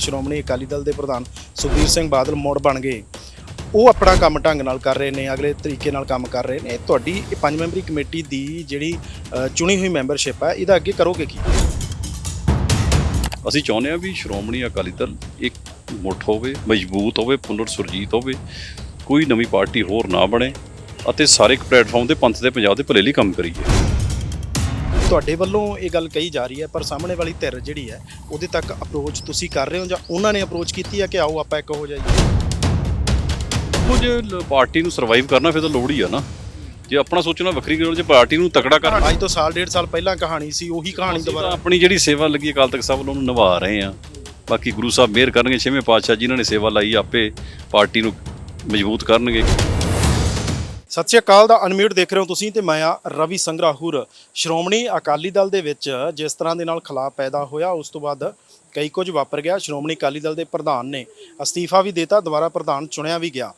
ਸ਼੍ਰੋਮਣੀ ਅਕਾਲੀ ਦਲ ਦੇ ਪ੍ਰਧਾਨ ਸੁਖਬੀਰ ਸਿੰਘ ਬਾਦਲ ਮੋੜ ਬਣ ਗਏ। ਉਹ ਆਪਣਾ ਕੰਮ ਢੰਗ ਨਾਲ ਕਰ ਰਹੇ ਨੇ, ਅਗਲੇ ਤਰੀਕੇ ਨਾਲ ਕੰਮ ਕਰ ਰਹੇ ਨੇ। ਤੁਹਾਡੀ ਇਹ ਪੰਜ ਮੈਂਬਰੀ ਕਮੇਟੀ ਦੀ ਜਿਹੜੀ ਚੁਣੀ ਹੋਈ ਮੈਂਬਰਸ਼ਿਪ ਹੈ, ਇਹਦਾ ਅੱਗੇ ਕਰੋਗੇ ਕੀ? ਅਸੀਂ ਚਾਹੁੰਦੇ ਹਾਂ ਵੀ ਸ਼੍ਰੋਮਣੀ ਅਕਾਲੀ ਦਲ ਇੱਕ ਮੁੱਠ ਹੋਵੇ, ਮਜ਼ਬੂਤ ਹੋਵੇ, ਪੁਨਰ ਸੁਰਜੀਤ ਹੋਵੇ, ਕੋਈ ਨਵੀਂ ਪਾਰਟੀ ਹੋਰ ਨਾ ਬਣੇ ਅਤੇ ਸਾਰੇ ਇੱਕ ਪਲੇਟਫਾਰਮ ਤੇ ਪੰਥ ਦੇ ਪੰਜਾਬ ਦੇ ਭਲੇ ਲਈ ਕੰਮ ਕਰੀਏ। ਤੁਹਾਡੇ ਵੱਲੋਂ ਇਹ ਗੱਲ ਕਹੀ ਜਾ ਰਹੀ ਹੈ ਪਰ ਸਾਹਮਣੇ ਵਾਲੀ ਧਿਰ ਜਿਹੜੀ ਹੈ ਉਹਦੇ ਤੱਕ ਅਪਰੋਚ ਤੁਸੀਂ ਕਰ ਰਹੇ ਹੋ ਜਾਂ ਉਹਨਾਂ ਨੇ ਅਪਰੋਚ ਕੀਤੀ ਹੈ ਕਿ ਆਓ ਆਪਾਂ ਇੱਕ ਹੋ ਜਾਈਏ? ਉਹ ਜੇ ਲ- ਪਾਰਟੀ ਨੂੰ ਸਰਵਾਈਵ ਕਰਨਾ ਫਿਰ ਤਾਂ ਲੋੜ ਹੀ ਆ ਨਾ। ਜੇ ਆਪਣਾ ਸੋਚਣਾ ਵੱਖਰੀ ਗੱਲ ਜੇ ਪਾਰਟੀ ਨੂੰ ਤਕੜਾ ਕਰਨਾ। ਅੱਜ ਤੋਂ ਸਾਲ ਡੇਢ ਸਾਲ ਪਹਿਲਾਂ ਕਹਾਣੀ ਸੀ ਉਹੀ ਕਹਾਣੀ ਅਸੀਂ ਤਾਂ ਦੁਬਾਰਾ। ਆਪਣੀ ਜਿਹੜੀ ਸੇਵਾ ਲੱਗੀ ਅਕਾਲ ਤਖਤ ਸਾਹਿਬ ਉਹਨੂੰ ਨਿਭਾ ਰਹੇ ਆ ਬਾਕੀ ਗੁਰੂ ਸਾਹਿਬ ਮਿਹਰ ਕਰਨਗੇ ਛੇਵੇਂ ਪਾਤਸ਼ਾਹ ਜਿਨ੍ਹਾਂ ਨੇ ਸੇਵਾ ਲਾਈ ਆਪੇ ਪਾਰਟੀ ਨੂੰ ਮਜ਼ਬੂਤ ਕਰਨਗੇ। ਸਤਿ ਸ਼੍ਰੀ ਅਕਾਲ ਦਾ ਅਨਮਿਊਟ ਦੇਖ ਰਹੇ ਹੋ ਤੁਸੀਂ ਤੇ ਮੈਂ ਆ ਰਵੀ ਸੰਗਰਾਹੁਰ। ਸ਼੍ਰੋਮਣੀ ਅਕਾਲੀ ਦਲ ਦੇ ਵਿੱਚ ਜਿਸ ਤਰ੍ਹਾਂ ਦੇ ਨਾਲ ਖਲਾਅ ਪੈਦਾ ਹੋਇਆ, ਉਸ ਤੋਂ ਬਾਅਦ ਕਈ ਕੁਝ ਵਾਪਰ ਗਿਆ। ਸ਼੍ਰੋਮਣੀ ਅਕਾਲੀ ਦਲ ਦੇ ਪ੍ਰਧਾਨ ਨੇ ਅਸਤੀਫਾ ਵੀ ਦਿੱਤਾ, ਦੁਬਾਰਾ ਪ੍ਰਧਾਨ ਚੁਣਿਆ ਵੀ ਗਿਆ।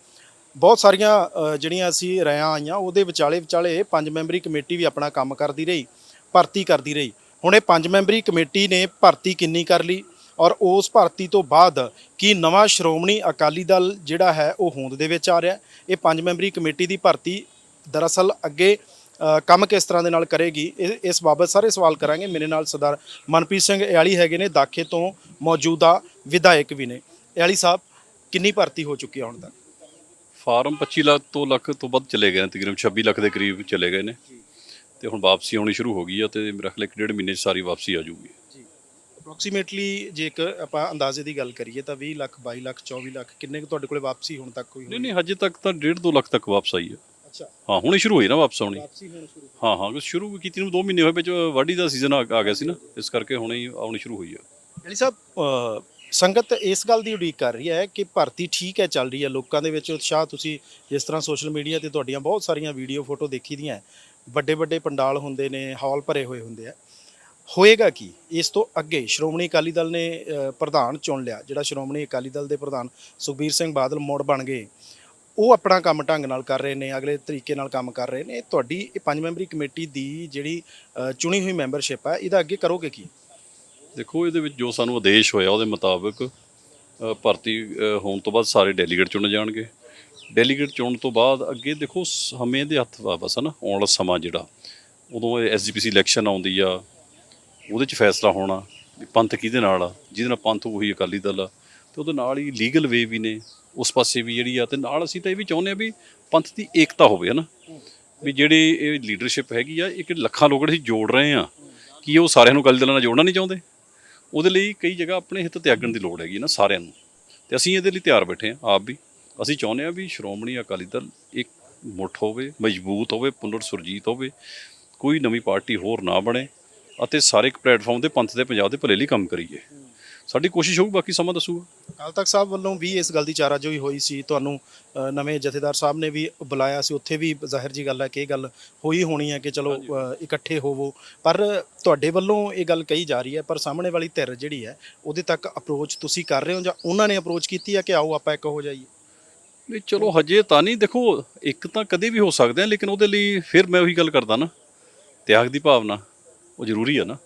ਬਹੁਤ ਸਾਰੀਆਂ ਜਿਹੜੀਆਂ ਅਸੀਂ ਰਿਆਂ ਆਈਆਂ, ਉਹਦੇ ਵਿਚਾਲੇ ਵਿਚਾਲੇ ਪੰਜ ਮੈਂਬਰੀ ਕਮੇਟੀ ਵੀ ਆਪਣਾ ਕੰਮ ਕਰਦੀ ਰਹੀ, ਭਰਤੀ ਕਰਦੀ ਰਹੀ। ਹੁਣ ਇਹ ਪੰਜ ਮੈਂਬਰੀ ਕਮੇਟੀ ਨੇ ਭਰਤੀ ਕਿੰਨੀ ਕਰ ਲਈ? ਔਰ ਉਸ ਭਰਤੀ ਤੋਂ ਬਾਅਦ ਕੀ ਨਵਾਂ ਸ਼੍ਰੋਮਣੀ ਅਕਾਲੀ ਦਲ ਜਿਹੜਾ ਹੈ ਉਹ ਹੋਂਦ ਦੇ ਵਿੱਚ ਆ ਰਿਹਾ ਇਹ ਪੰਜ ਮੈਂਬਰੀ ਕਮੇਟੀ ਦੀ ਭਰਤੀ ਦਰਅਸਲ ਅੱਗੇ ਕੰਮ ਕਿਸ ਤਰ੍ਹਾਂ ਦੇ ਨਾਲ ਕਰੇਗੀ? ਇਹ- ਇਸ ਬਾਬਤ ਸਾਰੇ ਸਵਾਲ ਕਰਾਂਗੇ। ਮੇਰੇ ਨਾਲ ਸਰਦਾਰ ਮਨਪ੍ਰੀਤ ਸਿੰਘ ਇਆਲੀ ਹੈਗੇ ਨੇ, ਦਾਖੇ ਤੋਂ ਮੌਜੂਦਾ ਵਿਧਾਇਕ ਵੀ ਨੇ। ਇਆਲੀ ਸਾਹਿਬ, ਕਿੰਨੀ ਭਰਤੀ ਹੋ ਚੁੱਕੀ ਹੈ ਹੁਣ ਤੱਕ? ਫਾਰਮ 25 ਲੱਖ ਤੋਂ ਲੱਖ ਤੋਂ ਵੱਧ ਚਲੇ ਗਏ ਨੇ, ਤਕਰੀਬਨ 26 ਲੱਖ ਦੇ ਕਰੀਬ ਚਲੇ ਗਏ ਨੇ। ਤੇ ਹੁਣ ਵਾਪਸੀ ਆਉਣੀ ਸ਼ੁਰੂ ਹੋ ਗਈ ਆ ਤੇ ਮੇਰਾ ਖਿਆਲ ਇੱਕ ਡੇਢ ਮਹੀਨੇ 'ਚ ਸਾਰੀ ਵਾਪਸੀ ਆ ਜਾਊਗੀ। ਅਪਰੋਕਸੀਮੇਟਲੀ ਜੇ ਇੱਕ ਆਪਾਂ ਅੰਦਾਜ਼ੇ ਦੀ ਗੱਲ ਕਰੀਏ ਤਾਂ 20 ਲੱਖ 22 ਲੱਖ 24 ਲੱਖ ਕਿੰਨੇ ਕੁ ਤੁਹਾਡੇ ਕੋਲੇ ਵਾਪਸੀ ਹੁਣ ਤੱਕ ਕੋਈ ਨਹੀਂ ਨਹੀਂ ਹਜੇ ਤੱਕ ਤਾਂ ਡੇਢ ਦੋ ਲੱਖ ਤੱਕ ਵਾਪਸ ਆਈ ਆ ਅੱਛਾ। ਹਾਂ ਹੁਣੇ ਸ਼ੁਰੂ ਹੋਈ ਨਾ ਵਾਪਸ ਆਉਣੀ। ਵਾਪਸੀ ਹੁਣ ਸ਼ੁਰੂ ਹਾਂ ਹਾਂ ਸ਼ੁਰੂ ਕੀਤੀ ਨੂੰ 2 ਮਹੀਨੇ ਹੋਏ ਵਿੱਚ ਵਾਢੀ ਦਾ ਸੀਜ਼ਨ ਆ ਗਿਆ ਸੀ ਨਾ ਇਸ ਕਰਕੇ ਹੁਣੇ ਹੀ ਆਉਣੀ ਸ਼ੁਰੂ ਹੋਈ ਆ ਅਲੀ ਸਾਹਿਬ ਸੰਗਤ ਇਸ ਗੱਲ ਦੀ ਉਡੀਕ ਕਰ ਰਹੀ ਹੈ ਕਿ ਭਰਤੀ ਠੀਕ ਹੈ ਚੱਲ ਰਹੀ ਹੈ ਲੋਕਾਂ ਦੇ ਵਿੱਚ ਉਤਸ਼ਾਹ ਤੁਸੀਂ ਜਿਸ ਤਰ੍ਹਾਂ ਸੋਸ਼ਲ ਮੀਡੀਆ ਤੇ ਤੁਹਾਡੀਆਂ ਬਹੁਤ ਸਾਰੀਆਂ ਵੀਡੀਓ ਫੋਟੋ ਦੇਖੀ ਦੀਆਂ ਵੱਡੇ ਵੱਡੇ ਪੰਡਾਲ ਹੁੰਦੇ ਨੇ ਹਾਲ ਭਰੇ ਹੋਏ ਹੁੰਦੇ ਆ। ਹੋਏਗਾ ਕੀ? ਇਸ ਤੋਂ ਅੱਗੇ ਸ਼੍ਰੋਮਣੀ ਅਕਾਲੀ ਦਲ ਨੇ ਪ੍ਰਧਾਨ ਚੁਣ ਲਿਆ, ਜਿਹੜਾ ਸ਼੍ਰੋਮਣੀ ਅਕਾਲੀ ਦਲ ਦੇ ਪ੍ਰਧਾਨ ਸੁਖਬੀਰ ਸਿੰਘ ਬਾਦਲ ਮੋੜ ਬਣ ਗਏ। ਉਹ ਆਪਣਾ ਕੰਮ ਢੰਗ ਨਾਲ ਕਰ ਰਹੇ ਨੇ, ਅਗਲੇ ਤਰੀਕੇ ਨਾਲ ਕੰਮ ਕਰ ਰਹੇ ਨੇ। ਤੁਹਾਡੀ ਇਹ ਪੰਜ ਮੈਂਬਰੀ ਕਮੇਟੀ ਦੀ ਜਿਹੜੀ ਚੁਣੀ ਹੋਈ ਮੈਂਬਰਸ਼ਿਪ ਹੈ ਇਹਦਾ ਅੱਗੇ ਕਰੋਗੇ ਕੀ? ਦੇਖੋ, ਇਹਦੇ ਵਿੱਚ ਜੋ ਸਾਨੂੰ ਆਦੇਸ਼ ਹੋਇਆ, ਉਹਦੇ ਮੁਤਾਬਕ ਭਰਤੀ ਹੋਣ ਤੋਂ ਬਾਅਦ ਸਾਰੇ ਡੈਲੀਗੇਟ ਚੁਣੇ ਜਾਣਗੇ। ਡੈਲੀਗੇਟ ਚੁਣਨ ਤੋਂ ਬਾਅਦ ਅੱਗੇ ਦੇਖੋ, ਸਮੇਂ ਦੇ ਹੱਥ ਵਾਪਸ ਬਸ ਨਾ, ਆਉਣ ਵਾਲਾ ਸਮਾਂ ਜਿਹੜਾ, ਉਦੋਂ ਐਸਜੀਪੀਸੀ ਇਲੈਕਸ਼ਨ ਆਉਂਦੀ ਆ ਉਹਦੇ 'ਚ ਫੈਸਲਾ ਹੋਣਾ ਵੀ ਪੰਥ ਕਿਹਦੇ ਨਾਲ ਆ? ਜਿਹਦੇ ਨਾਲ ਪੰਥ ਉਹੀ ਅਕਾਲੀ ਦਲ ਆ। ਤੇ ਉਹਦੇ ਨਾਲ ਹੀ ਲੀਗਲ ਵੇ ਵੀ ਨੇ। ਉਸ ਪਾਸੇ ਵੀ ਜਿਹੜੀ ਆ ਤੇ ਨਾਲ ਅਸੀਂ ਤਾਂ ਇਹ ਵੀ ਚਾਹੁੰਦੇ ਆ ਵੀ ਪੰਥ ਦੀ ਏਕਤਾ ਹੋਵੇ, ਹਨਾ? ਵੀ ਜਿਹੜੀ ਇਹ ਲੀਡਰਸ਼ਿਪ ਹੈਗੀ ਆ ਇੱਕ ਲੱਖਾਂ ਲੋਕ ਅਸੀਂ ਜੋੜ ਰਹੇ ਆ, ਕੀ ਉਹ ਸਾਰਿਆਂ ਨੂੰ ਅਕਾਲੀ ਦਲ ਨਾਲ ਜੋੜਨਾ ਨਹੀਂ ਚਾਹੁੰਦੇ? ਉਹਦੇ ਲਈ ਕਈ ਜਗ੍ਹਾ ਆਪਣੇ ਹਿੱਤ ਤਿਆਗਣ ਦੀ ਲੋੜ ਹੈਗੀ ਨਾ ਸਾਰਿਆਂ ਨੂੰ। ਤੇ ਅਸੀਂ ਇਹਦੇ ਲਈ ਤਿਆਰ ਬੈਠੇ ਹਾਂ ਆਪ ਵੀ। ਅਸੀਂ ਚਾਹੁੰਦੇ ਹਾਂ ਵੀ ਸ਼੍ਰੋਮਣੀ ਅਕਾਲੀ ਦਲ ਇੱਕ ਮੁੱਠ ਹੋਵੇ, ਮਜ਼ਬੂਤ ਹੋਵੇ, ਪੁਨਰ ਸੁਰਜੀਤ ਹੋਵੇ, ਕੋਈ ਨਵੀਂ ਪਾਰਟੀ ਹੋਰ ਨਾ ਬਣੇ। ਅਤੇ ਸਾਰੇ ਇੱਕ ਪਲੇਟਫਾਰਮ ਤੇ ਪੰਥ ਦੇ ਪੰਜਾਬ ਦੇ ਭਲੇ ਲਈ ਕੰਮ ਕਰੀਏ। ਸਾਡੀ ਕੋਸ਼ਿਸ਼ ਹੋਊ ਬਾਕੀ ਸਮਾਂ ਦੱਸੂਗਾ। ਅਕਾਲ ਤਖਤ ਸਾਹਿਬ ਵੱਲੋਂ ਵੀ ਇਸ ਗੱਲ ਦੀ ਚਾਰਾਜੋਈ ਹੋਈ ਸੀ। ਤੁਹਾਨੂੰ ਅ, ਨਵੇਂ ਜਥੇਦਾਰ ਸਾਹਿਬ ਨੇ ਵੀ ਬੁਲਾਇਆ ਸੀ। ਉੱਥੇ ਵੀ ਜ਼ਾਹਿਰ ਜੀ ਗੱਲ ਹੈ ਕਿ ਇਹ ਗੱਲ ਹੋਈ ਹੋਣੀ ਹੈ ਕਿ ਚਲੋ ਅ, ਇਕੱਠੇ ਹੋਵੋ। ਪਰ ਤੁਹਾਡੇ ਵੱਲੋਂ ਇਹ ਗੱਲ ਕਹੀ ਜਾ ਰਹੀ ਹੈ ਪਰ ਸਾਹਮਣੇ ਵਾਲੀ ਧਿਰ ਜਿਹੜੀ ਹੈ ਉਹਦੇ ਤੱਕ ਅਪਰੋਚ ਤੁਸੀਂ ਕਰ ਰਹੇ ਹੋ ਜਾਂ ਉਹਨਾਂ ਨੇ ਅਪਰੋਚ ਕੀਤੀ ਹੈ ਕਿ ਆਓ ਆਪਾਂ ਇੱਕ ਹੋ ਜਾਈਏ? ਨਹੀਂ ਚਲੋ ਹਜੇ ਤਾਂ ਨਹੀਂ। ਦੇਖੋ ਇੱਕ ਤਾਂ ਕਦੇ ਵੀ ਹੋ ਸਕਦੇ ਆ ਲੇਕਿਨ ਉਹਦੇ ਲਈ ਫਿਰ ਮੈਂ ਉਹੀ ਗੱਲ ਕਰਦਾ ਨਾ। ਤਿਆਗ ਦੀ ਭਾਵਨਾ। ਉਹ ਜ਼ਰੂਰੀ ਆ ਨਾ।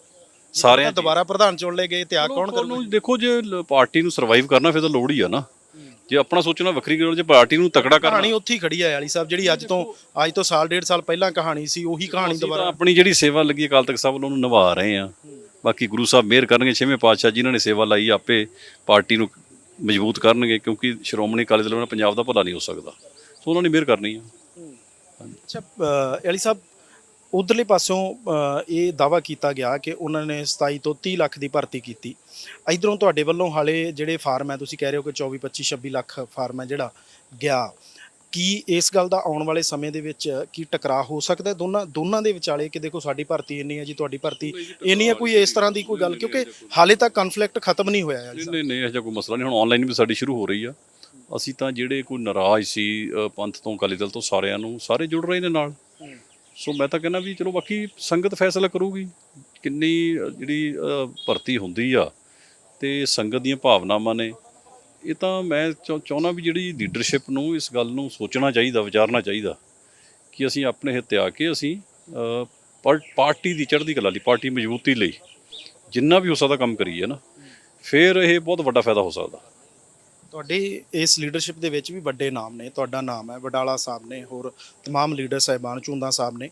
ਸਾਰਿਆਂ 'ਚ। ਦੁਬਾਰਾ ਪ੍ਰਧਾਨ ਚੁਣ ਲਏ ਗਏ ਤਿਆਗ ਕੌਣ ਕਰੂਗਾ? ਉਹਨੂੰ ਦੇਖੋ ਜੇ ਲ- ਪਾਰਟੀ ਨੂੰ ਸਰਵਾਈਵ ਕਰਨਾ ਫਿਰ ਤਾਂ ਲੋੜ ਹੀ ਆ ਨਾ। ਜੇ ਆਪਣਾ ਸੋਚਣਾ ਵੱਖਰੀ ਗੱਲ ਜੇ ਪਾਰਟੀ ਨੂੰ ਤਕੜਾ ਕਰਨਾ। ਕਹਾਣੀ ਉੱਥੇ ਹੀ ਖੜੀ ਹੈ ਵਾਲੀ ਸਾਹਿਬ ਜਿਹੜੀ ਅੱਜ ਤੋਂ ਅੱਜ ਤੋਂ ਸਾਲ ਡੇਢ ਸਾਲ ਪਹਿਲਾਂ ਕਹਾਣੀ ਸੀ ਉਹੀ ਕਹਾਣੀ ਅਸੀਂ ਤਾਂ ਦੁਬਾਰਾ ਆਪਣੀ ਜਿਹੜੀ ਸੇਵਾ ਲੱਗੀ ਅਕਾਲ ਤਖਤ ਸਾਹਿਬ ਵੱਲੋਂ ਉਹਨੂੰ ਨਿਭਾ ਰਹੇ ਆ। ਬਾਕੀ ਗੁਰੂ ਸਾਹਿਬ ਮਿਹਰ ਕਰਨਗੇ ਛੇਵੇਂ ਪਾਤਸ਼ਾਹ ਜਿਨ੍ਹਾਂ ਨੇ ਸੇਵਾ ਲਾਈ ਆਪੇ ਪਾਰਟੀ ਨੂੰ ਮਜ਼ਬੂਤ ਕਰਨਗੇ ਕਿਉਂਕਿ ਸ਼੍ਰੋਮਣੀ ਅਕਾਲੀ ਦਲ ਨਾਲ ਪੰਜਾਬ ਦਾ ਭਲਾ ਨਹੀਂ ਹੋ ਸਕਦਾ। ਸੋ ਉਹਨਾਂ ਨੇ ਮਿਹਰ ਕਰਨੀ ਆ। ਅੱਛਾ ਅ, ਅਲੀ ਸਾਹਿਬ ਉਧਰਲੇ ਪਾਸੋਂ ਅ, ਇਹ ਦਾਵਾ ਕੀਤਾ ਗਿਆ ਕਿ ਉਹਨਾਂ ਨੇ 27 ਤੋਂ 30 ਲੱਖ ਦੀ ਭਰਤੀ ਕੀਤੀ। ਇਧਰੋਂ ਤੁਹਾਡੇ ਵੱਲੋਂ ਹਾਲੇ ਜਿਹੜੇ ਫਾਰਮ ਹੈ ਤੁਸੀਂ ਕਹਿ ਰਹੇ ਹੋ ਕਿ 24 25 26 ਲੱਖ ਫਾਰਮ ਹੈ ਜਿਹੜਾ ਗਿਆ। ਕੀ ਇਸ ਗੱਲ ਦਾ ਆਉਣ ਵਾਲੇ ਸਮੇਂ ਦੇ ਵਿੱਚ ਕੀ ਟਕਰਾਅ ਹੋ ਸਕਦਾ ਦੋਨਾਂ ਦੋਨਾਂ ਦੇ ਵਿਚਾਲੇ ਕਿ ਦੇਖੋ ਸਾਡੀ ਭਰਤੀ ਇੰਨੀ ਹੈ ਜੀ ਤੁਹਾਡੀ ਭਰਤੀ ਇੰਨੀ ਹੈ ਕੋਈ ਇਸ ਤਰ੍ਹਾਂ ਦੀ ਕੋਈ ਗੱਲ ਕਿਉਂਕਿ ਹਾਲੇ ਤੱਕ ਕਨਫਲਿਕਟ ਖਤਮ ਨਹੀਂ ਹੋਇਆ ਹੈ ਨਹੀਂ ਨਹੀਂ ਨਹੀਂ ਇਹੋ ਜਿਹਾ ਕੋਈ ਮਸਲਾ ਨਹੀਂ ਹੁਣ ਆਨਲਾਈਨ ਵੀ ਸਾਡੀ ਸ਼ੁਰੂ ਹੋ ਰਹੀ ਆ। ਅਸੀਂ ਤਾਂ ਜਿਹੜੇ ਕੋਈ ਨਾਰਾਜ਼ ਸੀ ਪੰਥ ਤੋਂ ਅਕਾਲੀ ਦਲ ਤੋਂ ਸਾਰਿਆਂ ਨੂੰ ਸਾਰੇ ਜੁੜ ਰਹੇ ਨੇ ਨਾਲ। ਸੋ ਮੈਂ ਤਾਂ ਕਹਿੰਦਾ ਵੀ ਚਲੋ ਬਾਕੀ ਸੰਗਤ ਫੈਸਲਾ ਕਰੂਗੀ ਕਿੰਨੀ ਜਿਹੜੀ ਭਰਤੀ ਹੁੰਦੀ ਆ ਤੇ ਸੰਗਤ ਦੀਆਂ ਭਾਵਨਾਵਾਂ ਨੇ। ਇਹ ਤਾਂ ਮੈਂ ਚਾਹੁੰਦਾ ਵੀ ਜਿਹੜੀ ਲੀਡਰਸ਼ਿਪ ਨੂੰ ਇਸ ਗੱਲ ਨੂੰ ਸੋਚਣਾ ਚਾਹੀਦਾ ਵਿਚਾਰਨਾ ਚਾਹੀਦਾ ਕਿ ਅਸੀਂ ਆਪਣੇ ਹਿੱਤ ਆ ਕੇ ਅਸੀਂ ਅ, ਪਾਰਟੀ ਦੀ ਚੜ੍ਹਦੀ ਕਲਾ ਲਈ ਪਾਰਟੀ ਮਜ਼ਬੂਤੀ ਲਈ ਜਿੰਨਾ ਵੀ ਹੋ ਸਕਦਾ ਕੰਮ ਕਰੀਏ ਨਾ ਫਿਰ ਇਹ ਬਹੁਤ ਵੱਡਾ ਫਾਇਦਾ ਹੋ ਸਕਦਾ। ਤੁਹਾਡੇ ਇਸ ਲੀਡਰਸ਼ਿਪ ਦੇ ਵਿੱਚ ਵੀ ਵੱਡੇ ਨਾਮ ਨੇ ਤੁਹਾਡਾ ਨਾਮ ਹੈ ਵਡਾਲਾ ਸਾਹਿਬ ਨੇ ਹੋਰ तमाम ਲੀਡਰ ਸਾਹਿਬਾਨ ਚੁੰਦਾ ਸਾਹਿਬ ਨੇ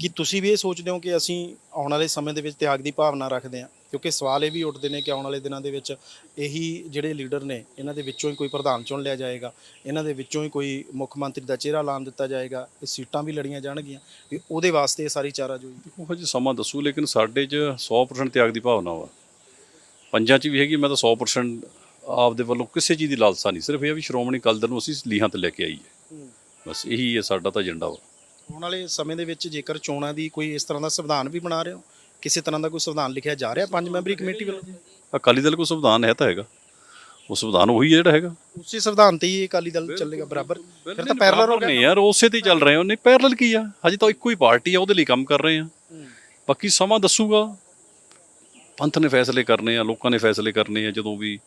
ਕਿ ਤੁਸੀਂ ਵੀ ਇਹ ਸੋਚਦੇ ਹੋ ਕਿ ਅਸੀਂ ਆਉਣ ਵਾਲੇ ਸਮੇਂ ਦੇ ਵਿੱਚ ਤਿਆਗ ਦੀ ਭਾਵਨਾ ਰੱਖਦੇ ਹਾਂ ਕਿਉਂਕਿ ਸਵਾਲ ਇਹ ਵੀ ਉੱਠਦੇ ਨੇ ਕਿ ਆਉਣ ਵਾਲੇ ਦਿਨਾਂ ਦੇ ਵਿੱਚ ਇਹੀ ਜਿਹੜੇ ਲੀਡਰ ਨੇ ਇਹਨਾਂ ਦੇ ਵਿੱਚੋਂ ਹੀ ਕੋਈ ਪ੍ਰਧਾਨ ਚੁਣ ਲਿਆ ਜਾਏਗਾ ਇਹਨਾਂ ਦੇ ਵਿੱਚੋਂ ਹੀ ਕੋਈ ਮੁੱਖ ਮੰਤਰੀ ਦਾ ਚਿਹਰਾ ਲਾਣ ਦਿੱਤਾ ਜਾਏਗਾ ਇਹ ਸੀਟਾਂ ਵੀ ਲੜੀਆਂ ਜਾਣਗੀਆਂ ਵੀ ਉਹਦੇ ਵਾਸਤੇ ਇਹ ਸਾਰੀ ਚਾਰਾ ਜੋਈ ਉਹ ਹਜੇ ਸਮਾਂ ਦੱਸੂ ਲੇਕਿਨ ਸਾਡੇ 'ਚ 100% ਤਿਆਗ ਦੀ ਭਾਵਨਾ ਵਾ ਪੰਜਾਂ 'ਚ ਵੀ ਹੈਗੀ ਮੈਂ ਤਾਂ 100% ਆਪਦੇ ਵੱਲੋਂ ਕਿਸੇ ਚੀਜ਼ ਦੀ ਲਾਲਸਾ ਨਹੀਂ। ਸਿਰਫ ਇਹ ਆ ਵੀ ਸ਼੍ਰੋਮਣੀ ਅਕਾਲੀ ਦਲ ਨੂੰ ਅਸੀਂ ਲੀਹਾਂ ਤੇ ਲੈ ਕੇ ਆਈਏ। ਬਸ ਇਹੀ ਹੈ ਸਾਡਾ ਤਾਂ ਏਜੰਡਾ ਵਾ। ਆਉਣ ਵਾਲੇ ਸਮੇਂ ਦੇ ਵਿੱਚ ਜੇਕਰ ਚੋਣਾਂ ਦੀ ਕੋਈ ਇਸ ਤਰ੍ਹਾਂ ਦਾ ਸੰਵਿਧਾਨ ਵੀ ਬਣਾ ਰਹੇ ਹੋ ਕਿਸੇ ਤਰ੍ਹਾਂ ਦਾ ਕੋਈ ਸੰਵਿਧਾਨ ਲਿਖਿਆ ਜਾ ਰਿਹਾ ਪੰਜ ਮੈਂਬਰੀ ਕਮੇਟੀ ਵੱਲੋਂ? ਅਕਾਲੀ ਦਲ ਕੋ ਸੰਵਿਧਾਨ ਹੈ ਤਾਂ ਹੈਗਾ। ਉਹ ਸੰਵਿਧਾਨ ਉਹੀ ਹੈ ਜਿਹੜਾ ਹੈਗਾ। ਉਸੇ ਸੰਵਿਧਾਨ ਤੇ ਹੀ ਅਕਾਲੀ ਦਲ ਚੱਲੇਗਾ ਬਰਾਬਰ। ਫਿਰ ਤਾਂ ਪੈਰਲਲ ਹੋ ਗਿਆ ਨਹੀਂ ਯਾਰ ਉਸੇ ਤੇ ਚੱਲ ਰਹੇ ਹੋ। ਨਹੀਂ ਪੈਰਲਲ ਕੀ ਆ? ਹਜੇ ਤਾਂ ਇੱਕੋ ਹੀ ਪਾਰਟੀ ਆ ਉਹਦੇ ਲਈ ਕੰਮ ਕਰ ਰਹੇ ਆ। ਬਾਕੀ ਸਮਾਂ ਦੱਸੂਗਾ। ਪੰਥ ਨੇ ਫੈਸਲੇ ਕਰਨੇ ਆ ਲੋਕਾਂ ਨੇ ਫੈਸਲੇ ਕਰਨੇ ਆ ਜਦੋਂ ਵੀ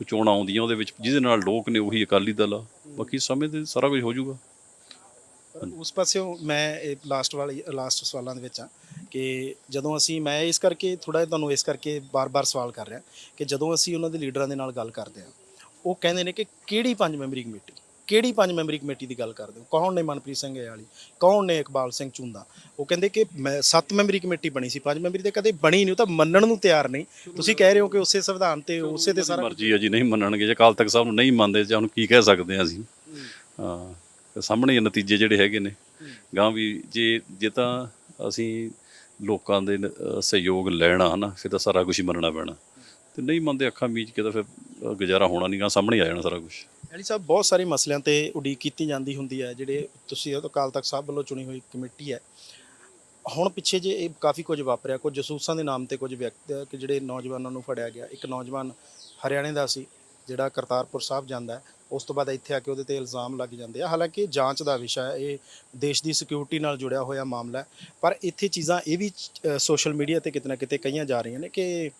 ਕੋਈ ਚੋਣਾਂ ਆਉਂਦੀਆਂ ਉਹਦੇ ਵਿੱਚ, ਜਿਹਦੇ ਨਾਲ ਲੋਕ ਨੇ ਉਹੀ ਅਕਾਲੀ ਦਲ ਆ। ਬਾਕੀ ਸਮੇਂ ਤੇ ਸਾਰਾ ਕੁਝ ਹੋ ਜਾਊਗਾ। ਉਸ ਪਾਸਿਓਂ ਮੈਂ ਇਹ ਲਾਸਟ ਵਾਲੀ ਲਾਸਟ ਸਵਾਲਾਂ ਦੇ ਵਿੱਚ ਆ ਕਿ ਜਦੋਂ ਅਸੀਂ, ਮੈਂ ਇਸ ਕਰਕੇ ਥੋੜਾ ਤੁਹਾਨੂੰ ਇਸ ਕਰਕੇ ਬਾਰ-ਬਾਰ ਸਵਾਲ ਕਰ ਰਿਹਾ ਕਿ ਜਦੋਂ ਅਸੀਂ ਉਹਨਾਂ ਦੇ ਲੀਡਰਾਂ ਦੇ ਨਾਲ ਗੱਲ ਕਰਦੇ ਆ ਉਹ ਕਹਿੰਦੇ ਨੇ ਕਿ ਕਿਹੜੀ ਪੰਜ ਮੈਂਬਰੀ ਕਮੇਟੀ? ਕਿਹੜੀ ਪੰਜ ਮੈਂਬਰੀ ਕਮੇਟੀ ਦੀ ਗੱਲ ਕਰਦੇ ਹੋ? ਕੌਣ ਨੇ ਮਨਪ੍ਰੀਤ ਸਿੰਘ ਵਾਲੀ ਕੌਣ ਨੇ ਇਕਬਾਲ ਸਿੰਘ ਚੁੰਦਾ ਉਹ ਕਹਿੰਦੇ ਕਿ ਮੈਂ ਸੱਤ ਮੈਂਬਰੀ ਕਮੇਟੀ ਬਣੀ ਸੀ ਪੰਜ ਮੈਂਬਰੀ ਤੇ ਕਦੇ ਬਣੀ ਨਹੀਂ ਉਹ ਤਾਂ ਮੰਨਣ ਨੂੰ ਤਿਆਰ ਨਹੀਂ। ਤੁਸੀਂ ਕਹਿ ਰਹੇ ਹੋ ਕਿ ਉਸੇ ਸੰਵਿਧਾਨ ਤੇ ਉਸੇ ਤੇ ਸਾਰਾ ਮਰਜ਼ੀ ਆ ਜੀ ਨਹੀਂ ਮੰਨਣਗੇ ਜੇ ਕਾਲ ਤੱਕ ਸਾਹਿਬ ਨੂੰ ਨਹੀਂ ਮੰਨਦੇ ਜਾਂ ਹੁਣ ਕੀ ਕਹਿ ਸਕਦੇ ਆ ਅਸੀਂ? ਹਾਂ ਤੇ ਸਾਹਮਣੇ ਹੀ ਨਤੀਜੇ ਜਿਹੜੇ ਹੈਗੇ ਨੇ। ਗਾਂ ਵੀ ਜੇ ਜੇ ਤਾਂ ਅਸੀਂ ਲੋਕਾਂ ਦੇ ਸਹਿਯੋਗ ਲੈਣਾ ਹਨਾ ਫਿਰ ਤਾਂ ਸਾਰਾ ਕੁਝ ਹੀ ਮੰਨਣਾ ਪੈਣਾ। ਤੇ ਨਹੀਂ ਮੰਨਦੇ ਅੱਖਾਂ ਮੀਚ ਕੇ ਤਾਂ ਫਿਰ ਗੁਜ਼ਾਰਾ ਹੋਣਾ ਨਹੀਂ ਗਾ ਸਾਹਮਣੇ ਆ ਜਾਣਾ ਸਾਰਾ ਕੁਝ ਅਲੀ ਸਾਹਿਬ, ਬਹੁਤ ਸਾਰੇ ਮਸਲਿਆਂ ਤੇ ਉਡੀਕ ਕੀਤੀ ਜਾਂਦੀ ਹੁੰਦੀ ਹੈ, ਜਿਹੜੇ ਤੁਸੀਂ ਅਕਾਲ ਤਖਤ ਸਾਹਿਬ ਵੱਲੋਂ ਚੁਣੀ ਹੋਈ ਕਮੇਟੀ ਹੈ। ਹੁਣ ਪਿੱਛੇ ਜੇ ਇਹ ਕਾਫੀ ਕੁਝ ਵਾਪਰਿਆ, ਕੁਝ ਜਸੂਸਾਂ ਦੇ ਨਾਮ ਤੇ ਕੁਝ ਵਿਅਕਤੀ, ਕਿ ਜਿਹੜੇ ਨੌਜਵਾਨਾਂ ਨੂੰ ਫੜਿਆ ਗਿਆ। ਇੱਕ ਨੌਜਵਾਨ ਹਰਿਆਣੇ ਦਾ ਸੀ, ਜਿਹੜਾ ਕਰਤਾਰਪੁਰ ਸਾਹਿਬ ਜਾਂਦਾ ਉਸ ਤੋਂ ਬਾਅਦ ਇੱਥੇ ਆ ਕੇ ਉਹਦੇ ਤੇ ਇਲਜ਼ਾਮ ਲੱਗ ਜਾਂਦੇ ਆ। ਹਾਲਾਂਕਿ ਜਾਂਚ ਦਾ ਵਿਸ਼ਾ ਹੈ, ਇਹ ਦੇਸ਼ ਦੀ ਸਿਕਿਉਰਿਟੀ ਨਾਲ ਜੁੜਿਆ ਹੋਇਆ ਮਾਮਲਾ ਹੈ। ਪਰ ਇੱਥੇ ਚੀਜ਼ਾਂ ਇਹ ਵੀ ਸੋਸ਼ਲ ਮੀਡੀਆ ਤੇ ਕਿਤੇ ਨਾ ਕਿਤੇ ਕਹੀਆਂ ਜਾ ਰਹੀਆਂ ਨੇ ਕਿ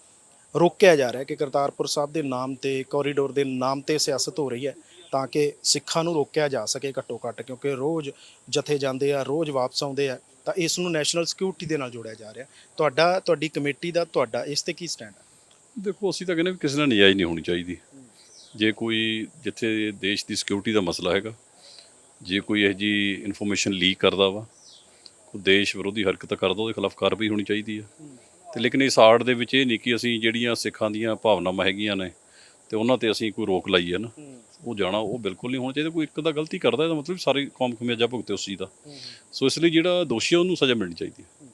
ਰੋਕਿਆ ਜਾ ਰਿਹਾ ਹੈ ਕਿ ਕਰਤਾਰਪੁਰ ਸਾਹਿਬ ਦੇ ਨਾਮ ਤੇ ਕੋਰੀਡੋਰ ਦੇ ਨਾਮ ਤੇ ਸਿਆਸਤ ਹੋ ਰਹੀ ਹੈ ਤਾਂ ਕਿ ਸਿੱਖਾਂ ਨੂੰ ਰੋਕਿਆ ਜਾ ਸਕੇ ਘੱਟੋ ਘੱਟ, ਕਿਉਂਕਿ ਰੋਜ਼ ਜਥੇ ਜਾਂਦੇ ਆ, ਰੋਜ਼ ਵਾਪਸ ਆਉਂਦੇ ਆ, ਤਾਂ ਇਸ ਨੂੰ ਨੈਸ਼ਨਲ ਸਿਕਿਉਰਿਟੀ ਦੇ ਨਾਲ ਜੋੜਿਆ ਜਾ ਰਿਹਾ ਤੁਹਾਡਾ, ਤੁਹਾਡੀ ਕਮੇਟੀ ਦਾ, ਤੁਹਾਡਾ ਇਸ ਤੇ ਕੀ ਸਟੈਂਡ ਹੈ? ਦੇਖੋ, ਅਸੀਂ ਤਾਂ ਕਹਿੰਦੇ ਵੀ ਕਿਸੇ ਨਾਲ ਨਜਾਇਜ਼ ਨਹੀਂ ਹੋਣੀ ਚਾਹੀਦੀ। ਜੇ ਕੋਈ ਜਿੱਥੇ ਦੇਸ਼ ਦੀ ਸਿਕਿਉਰਿਟੀ ਦਾ ਮਸਲਾ ਹੈਗਾ, ਜੇ ਕੋਈ ਇਹ ਜੀ ਇਨਫੋਰਮੇਸ਼ਨ ਲੀਕ ਕਰਦਾ ਵਾ, ਕੋਈ ਦੇਸ਼ ਵਿਰੋਧੀ ਹਰਕਤ ਕਰਦਾ, ਉਹਦੇ ਖਿਲਾਫ ਕਾਰਵਾਈ ਹੋਣੀ ਚਾਹੀਦੀ ਹੈ ਤੇ ਲੇਕਿਨ ਇਸ ਆੜ ਦੇ ਵਿੱਚ ਇਹ ਨਹੀਂ ਕਿ ਅਸੀਂ ਜਿਹੜੀਆਂ ਸਿੱਖਾਂ ਦੀਆਂ ਭਾਵਨਾਵਾਂ ਹੈਗੀਆਂ ਨੇ ਤੇ ਉਹਨਾਂ ਤੇ ਅਸੀਂ ਕੋਈ ਰੋਕ ਲਾਈਏ ਨਾ। ਉਹ ਜਾਣਾ ਉਹ ਬਿਲਕੁਲ ਨਹੀਂ ਹੋਣਾ ਚਾਹੀਦਾ ਕੋਈ ਇੱਕ ਦਾ ਗਲਤੀ ਕਰਦਾ ਇਹਦਾ ਮਤਲਬ ਸਾਰੀ ਕੌਮ ਖਮਿਆਜਾ ਭੁਗਤੇ ਉਸ ਚੀਜ਼ ਦਾ। ਸੋ ਇਸ ਲਈ ਜਿਹੜਾ ਦੋਸ਼ੀ ਉਹਨੂੰ ਸਜ਼ਾ ਮਿਲਣੀ ਚਾਹੀਦੀ ਹੈ।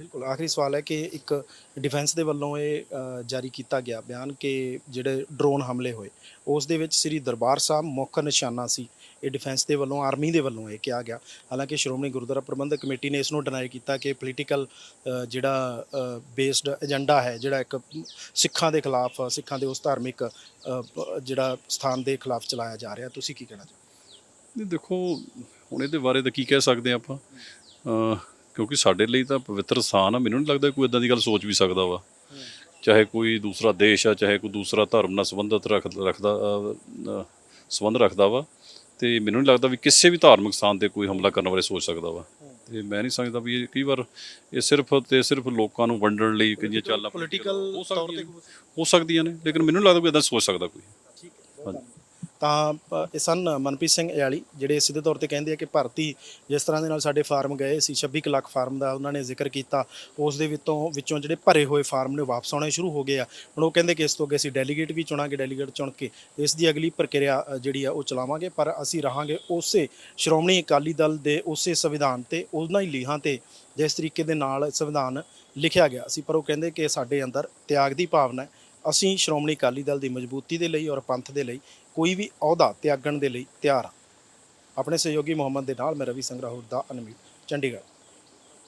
ਬਿਲਕੁਲ ਆਖਰੀ ਸਵਾਲ ਹੈ ਕਿ ਇੱਕ ਡਿਫੈਂਸ ਦੇ ਵੱਲੋਂ ਇਹ ਅ, ਜਾਰੀ ਕੀਤਾ ਗਿਆ ਬਿਆਨ ਕਿ ਜਿਹੜੇ ਡਰੋਨ ਹਮਲੇ ਹੋਏ ਉਸ ਦੇ ਵਿੱਚ ਸ੍ਰੀ ਦਰਬਾਰ ਸਾਹਿਬ ਮੁੱਖ ਨਿਸ਼ਾਨਾ ਸੀ। ਇਹ ਡਿਫੈਂਸ ਦੇ ਵੱਲੋਂ ਆਰਮੀ ਦੇ ਵੱਲੋਂ ਇਹ ਕਿਹਾ ਗਿਆ। ਹਾਲਾਂਕਿ ਸ਼੍ਰੋਮਣੀ ਗੁਰਦੁਆਰਾ ਪ੍ਰਬੰਧਕ ਕਮੇਟੀ ਨੇ ਇਸ ਨੂੰ ਡਿਨਾਈ ਕੀਤਾ ਕਿ ਪੋਲੀਟੀਕਲ ਜਿਹੜਾ ਬੇਸਡ ਏਜੰਡਾ ਹੈ ਜਿਹੜਾ ਇੱਕ ਸਿੱਖਾਂ ਦੇ ਖਿਲਾਫ ਸਿੱਖਾਂ ਦੇ ਉਸ ਧਾਰਮਿਕ ਅ, ਪ- ਜਿਹੜਾ ਸਥਾਨ ਦੇ ਖਿਲਾਫ ਚਲਾਇਆ ਜਾ ਰਿਹਾ। ਤੁਸੀਂ ਕੀ ਕਹਿਣਾ ਚਾਹੋਗੇ? ਨਹੀਂ ਦੇਖੋ ਹੁਣ ਇਹਦੇ ਬਾਰੇ ਤਾਂ ਕੀ ਕਹਿ ਸਕਦੇ ਹਾਂ ਆਪਾਂ? ਅਹ ਕਿਉਂਕਿ ਸਾਡੇ ਲਈ ਤਾਂ ਪਵਿੱਤਰ ਸਥਾਨ ਆ ਮੈਨੂੰ ਨਹੀਂ ਲੱਗਦਾ ਕੋਈ ਇਦਾਂ ਦੀ ਗੱਲ ਸੋਚ ਵੀ ਸਕਦਾ ਵਾ। ਚਾਹੇ ਕੋਈ ਦੂਸਰਾ ਦੇਸ਼ ਆ ਚਾਹੇ ਕੋਈ ਦੂਸਰਾ ਧਰਮ ਨਾਲ ਸੰਬੰਧਿਤ ਰੱਖ ਰੱਖਦਾ ਸੰਬੰਧ ਰੱਖਦਾ ਵਾ। ਤੇ ਮੈਨੂੰ ਨਹੀਂ ਲੱਗਦਾ ਵੀ ਕਿਸੇ ਵੀ ਧਾਰਮਿਕ ਸਥਾਨ ਤੇ ਕੋਈ ਹਮਲਾ ਕਰਨ ਬਾਰੇ ਸੋਚ ਸਕਦਾ ਵਾ। ਤੇ ਮੈਂ ਨਹੀਂ ਸਮਝਦਾ ਵੀ ਇਹ ਕਈ ਵਾਰ ਇਹ ਸਿਰਫ ਤੇ ਸਿਰਫ ਲੋਕਾਂ ਨੂੰ ਵੰਡਣ ਲਈ ਕਿੰਨੀਆਂ ਚਾਲਾਂ ਪੋਲੀਟੀਕਲ ਹੋ ਤੌਰ ਸਕਦੀਆਂ ਤੇ ਨੇ। ਹੋ ਸਕਦੀਆਂ ਨੇ ਲੇਕਿਨ ਮੈਨੂੰ ਨਹੀਂ ਲੱਗਦਾ ਕੋਈ ਇਦਾਂ ਸੋਚ ਸਕਦਾ ਕੋਈ। ਠੀਕ ਹੈ। ਤਾਂ ਇਹ ਸਨ ਮਨਪ੍ਰੀਤ ਸਿੰਘ ਇਆਲੀ ਜਿਹੜੇ ਸਿੱਧੇ ਤੌਰ ਤੇ ਕਹਿੰਦੇ ਆ ਕਿ ਭਰਤੀ ਜਿਸ ਤਰ੍ਹਾਂ ਦੇ ਨਾਲ ਸਾਡੇ ਫਾਰਮ ਗਏ ਸੀ 26 ਕੁ ਲੱਖ ਫਾਰਮ ਦਾ ਉਹਨਾਂ ਨੇ ਜ਼ਿਕਰ ਕੀਤਾ। ਉਸ ਦੇ ਵਿੱਚੋਂ ਵਿੱਚੋਂ ਜਿਹੜੇ ਭਰੇ ਹੋਏ ਫਾਰਮ ਨੇ ਵਾਪਸ ਆਉਣੇ ਸ਼ੁਰੂ ਹੋ ਗਏ ਆ। ਹੁਣ ਉਹ ਕਹਿੰਦੇ ਕਿ ਇਸ ਤੋਂ ਅੱਗੇ ਅਸੀਂ ਡੈਲੀਗੇਟ ਵੀ ਚੁਣਾਂਗੇ ਡੈਲੀਗੇਟ ਚੁਣ ਕੇ ਇਸ ਦੀ ਅਗਲੀ ਪ੍ਰਕਿਰਿਆ ਜਿਹੜੀ ਆ ਉਹ ਚਲਾਵਾਂਗੇ। ਪਰ ਅਸੀਂ ਰਹਾਂਗੇ ਉਸੇ ਸ਼੍ਰੋਮਣੀ ਅਕਾਲੀ ਦਲ ਦੇ ਉਸੇ ਸੰਵਿਧਾਨ ਤੇ, ਉਹਨਾਂ ਹੀ ਲੀਹਾਂ ਤੇ ਜਿਸ ਤਰੀਕੇ ਦੇ ਨਾਲ ਸੰਵਿਧਾਨ ਲਿਖਿਆ ਗਿਆ ਸੀ। ਪਰ ਉਹ ਕਹਿੰਦੇ ਕਿ ਸਾਡੇ ਅੰਦਰ ਤਿਆਗ ਦੀ ਭਾਵਨਾ ਹੈ। ਅਸੀਂ ਸ਼੍ਰੋਮਣੀ ਅਕਾਲੀ ਦਲ ਦੀ ਮਜ਼ਬੂਤੀ ਦੇ ਲਈ ਔਰ ਪੰਥ ਦੇ ਲਈ ਕੋਈ ਵੀ ਅਹੁਦਾ ਤਿਆਗਣ ਦੇ ਲਈ ਤਿਆਰ ਹਾਂ। ਆਪਣੇ ਸਹਿਯੋਗੀ ਮੁਹੰਮਦ ਦੇ ਨਾਲ ਮੈਂ ਰਵੀ ਸੰਗਰਾਹੁਰ ਦਾ ਅਨਮੀਤ ਚੰਡੀਗੜ੍ਹ।